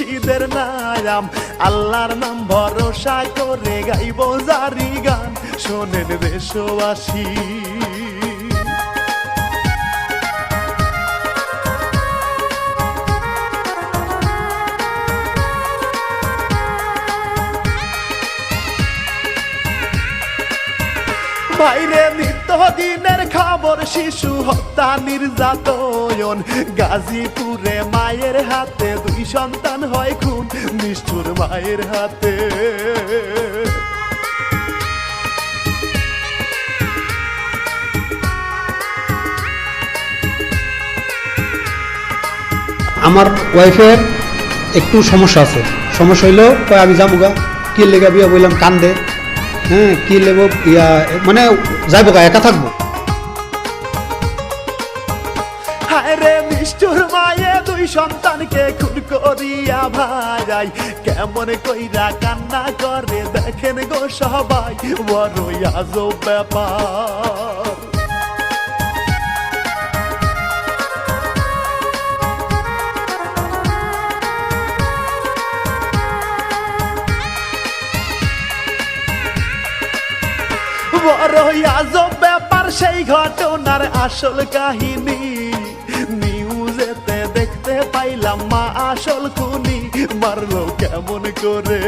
মুর্শিদের নাম আল্লাহর নাম ভরসা করে গাইব জারি গান। শোনেন দেশবাসী। বাইরে নিত্য দিনের খবর শিশু হত্যা নির্যাতন। গাজীপুরে মায়ের হাতে দুই সন্তান হয় খুন, নিষ্ঠুর মায়ের হাতে। আমার ওয়াইফের একটু সমস্যা আছে। সমস্যা হইল আমি যাব গা। কি লেগা বিয়া বললাম, কান্দে। হ্যাঁ কি লেব? ইয়া মানে যাইব গা একা থাকব? মায়ে, দুই সন্তানকে খুন করিয়া ভাই। কেমন কইরা কান্না করে, দেখেন গো সবাই বড় আজব ব্যাপার। বড় আজব ব্যাপার, সেই ঘটনার আসল কাহিনী। নিউজেতে দেখতে পাইলাম মা আসল খুনি, মারলো কেমন করে?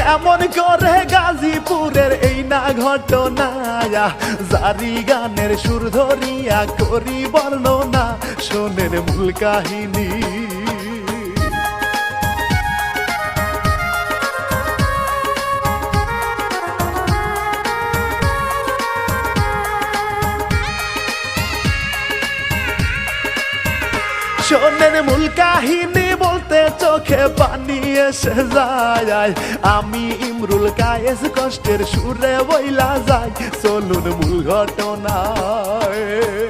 কেমন করে গাজীপুরের এই না ঘটনা জারি গানের সুর ধরিয়া করি বর্ণনা, শোনেন মূল কাহিনী। শোনেন মূল কাহিনী। বলতে চোখে পানি এসে যায়। আমি ইমরুল কায়েস কষ্টের সুরে বইলা যাই। চলুন মূল ঘটনায়।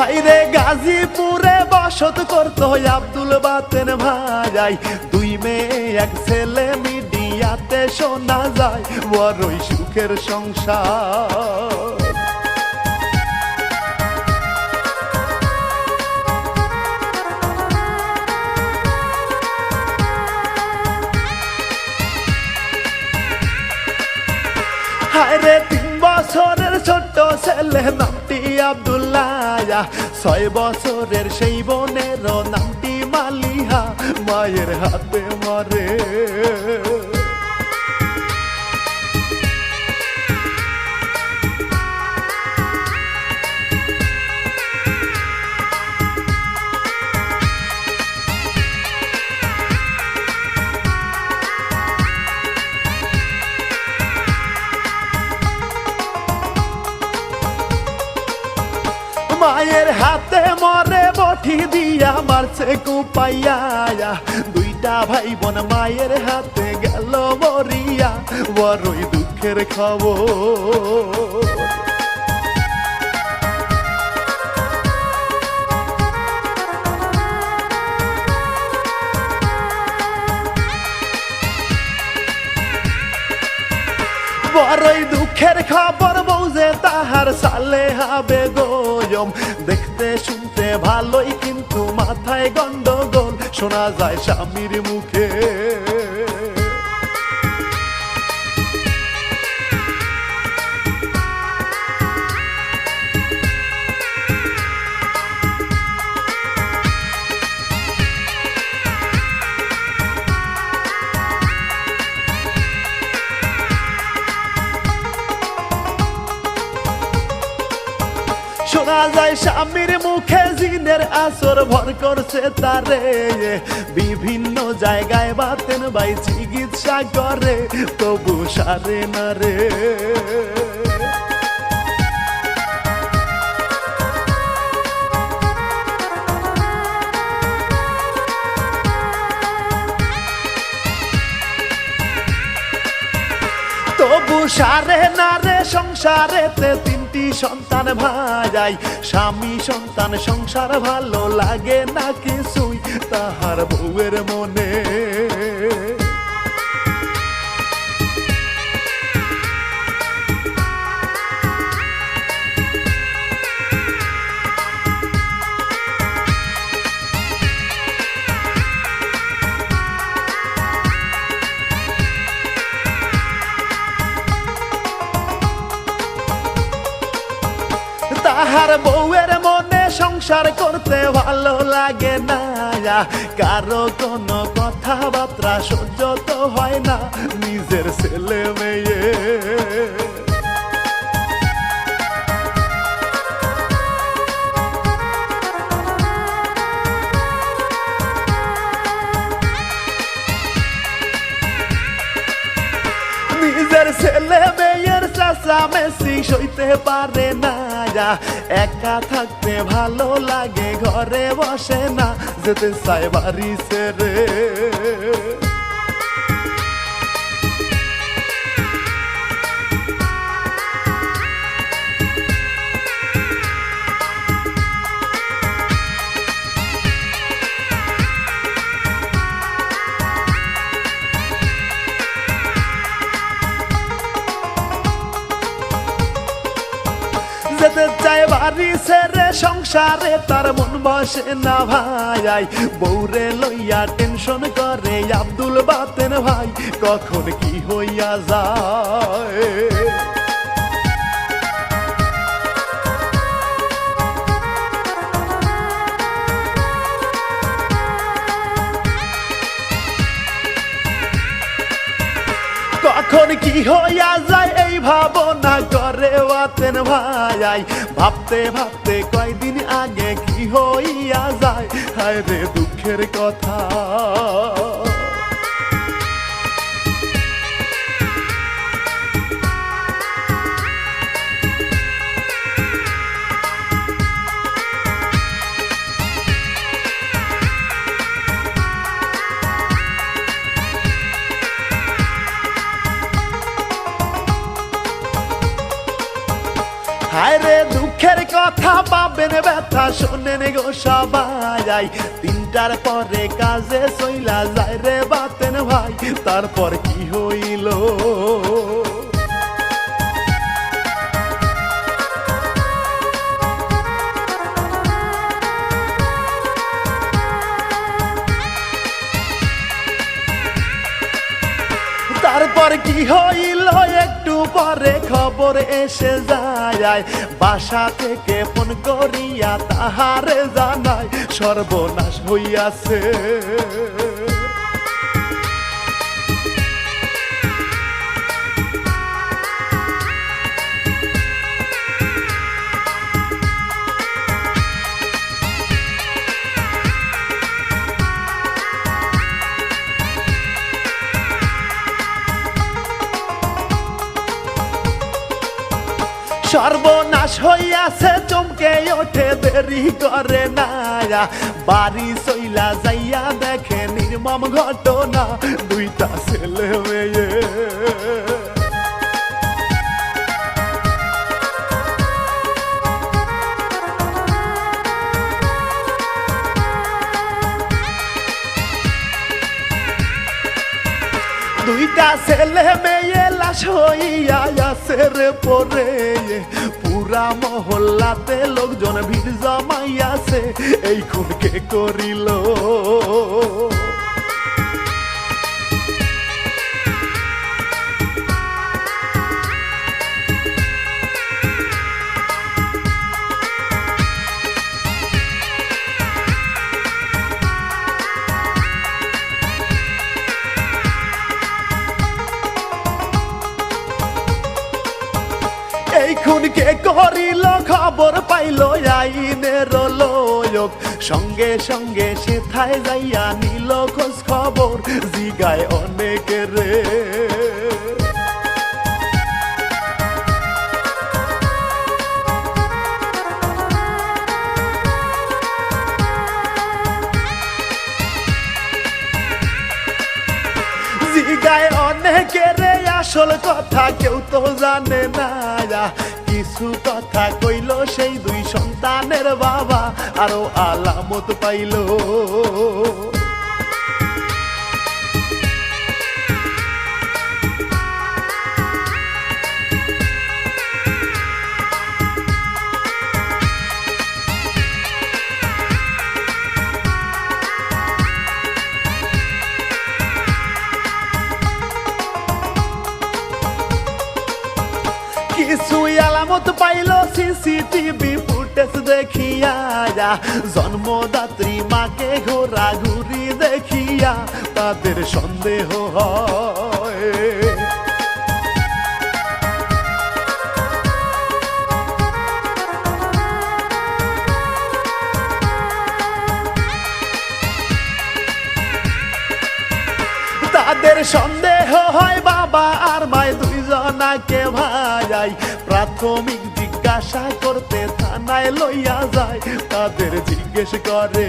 ভাইরে গাজীপুরে বসত করতো আব্দুল বাতেন ভাই। দুই মেয়ে, এক ছেলে, মিডিয়াতে শোনা যায় বড়ই সুখের সংসার। হায়রে তিন বছরের ছোট্ট ছেলে নামটি আবদুল্লাহ। ছয় বছরের সেই বোনের নামটি মালিহা। মায়ের হাতে মরে। বঠি দিয়া মারছে কুপাইয়া দুইটা ভাই বোন মায়ের হাতে গেল মরিয়া, বড়ই দুঃখের খবর। বড়ই দুঃখের খবর বউজে তাহার সালে হবে গোয়ম দেখতে ভালোই কিন্তু মাথায় গন্ডগোল শোনা যায় স্বামীর মুখে। শোনা যায় স্বামীর মুখে জিনের আসর ভর করছে তারে। বিভিন্ন জায়গায় বাতেন বাই চিকিৎসা করে, তবু সারে না রে। তবু সারে না রে সংসারেতে তিনটি সন্তান। ভাই স্বামী সন্তান সংসার ভালো লাগে না কিছুই। তাহার বউয়ের মনে কারও কোনো কথাবার্তা সহ্য তো হয় না নিজের ছেলে মেয়ে। নিজের ছেলে মেয়ের চাষা মেসি সইতে পারে না। একা থাকতে ভালো লাগে ঘরে বসে না যেতে বাড়ি ছেড়ে। বসে না ভাই। বৌরে লইয়া টেনশন করে আব্দুল বাতেন ভাই। কখন কি হইয়া যায়? কখন কি হইয়া যায় এই ভাবনা করে ওয়াতেন ভাই। ভাবতে ভাবতে কয়দিন আগে হইয়া যায়। হায় রে দুঃখের কথা। হায় রে দুঃখের কথা পাবেন শোনেন গো সবাই তিনটার পরে কাজে চইলা যায় রে বাতেন ভাই। তারপর কি হইল? তারপর কি হইল? পরে খবর এসে যায়। বাসা থেকে ফোন করিয়া তাহারে জানায় সর্বনাশ হইয়াছে। সর্বনাশ হইয়াছে, চমকে ওঠে দেরি করে না বাড়ি সইলা যাইয়া দেখে নির্মম ঘটনা, দুইটা ছেলে মেয়ে। দুইটা ছেলে মেয়ে লাশ হইয়া আছে রে পরে পুরা মহল্লাতে লোকজন ভিড় জমাইয়াছে। এই খুনকে করিল। সঙ্গে সঙ্গে সে থায় যাইয়া নিল খোঁজ খবর, জিগায় অনেকের রে। অনেকের আসল কথা কেউ তো জানে না। কিছু কথা কইল সেই দুই সন্তানের বাবা আরও আলামত পাইল। তাদের সন্দেহ হয়। তাদের সন্দেহ হয় বাবা আর মায় দুইজনাকে ভাই। প্রাথমিক জিজ্ঞাসা করতে থানায় লইয়া যায়, তাদের জিজ্ঞেস করে।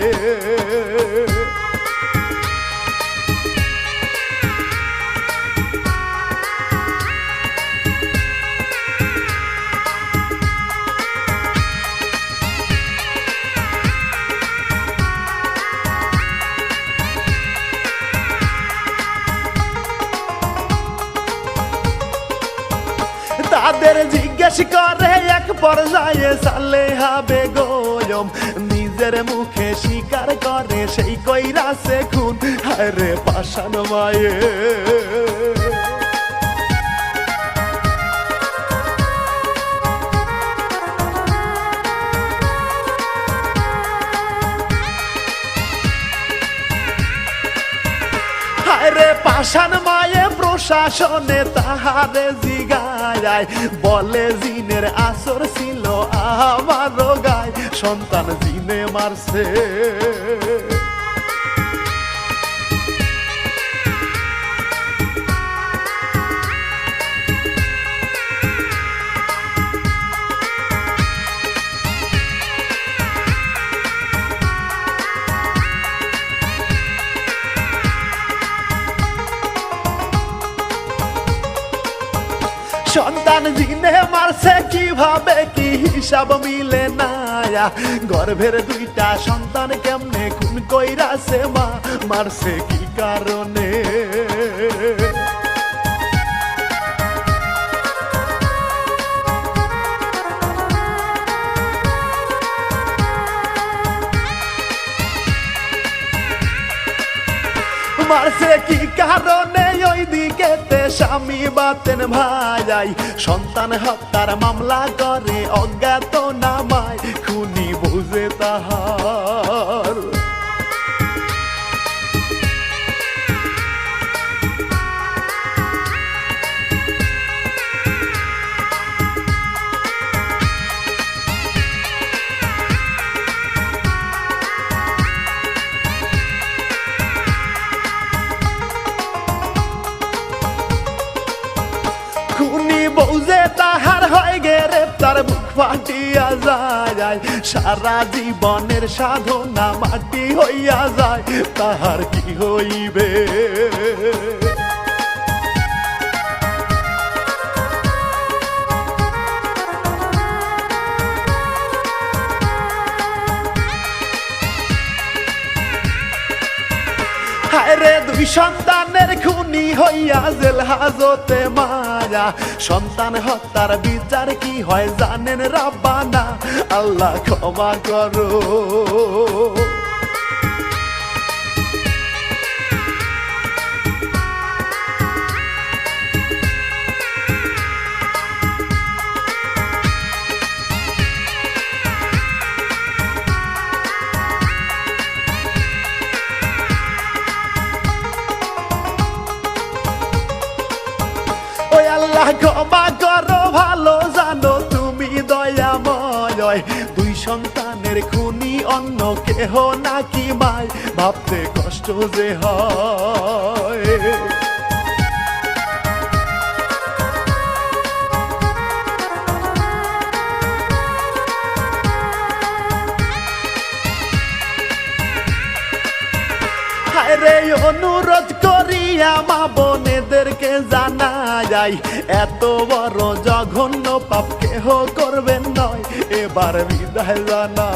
পর্যায়ে সালে হবে গোয়ম নিজের মুখে শিকার করে সেই কইরাছে খুন। হায় পাশান মায়ে। হায়রে পাশান প্রশাসনে তাহারে জিগায় বলে জিনের আসর ছিল আমার গায় সন্তান জিনে মারছে। হিসাব মিলে না গর্ভের দুইটা সন্তান কেমনে খুন কইরাছে মা? মারছে কি কারণে? মারছে কি কারণে? স্বামী বাতেন ভাই সন্তান হত্যার মামলা করে অজ্ঞাত নামায়। সারা জীবনের সাধনা মাটি হইয়া যায় তাহার কি হইবে? হায়রে দুই সন্তানের খুনি হইয়া জেল হাজতে মায়া। সন্তান হত্যার বিচার কি হয় জানেন রাব্বানা? আল্লাহ ক্ষমা করো কেহ নাকি মাই ভাবতে কষ্ট যে হয়। হায়রে অনুরোধ করিয়া মা বোনেদেরকে জানা যায় এত বড় জঘন্য পাপ কেহ করবেন নয়, এবার বিদায় জানা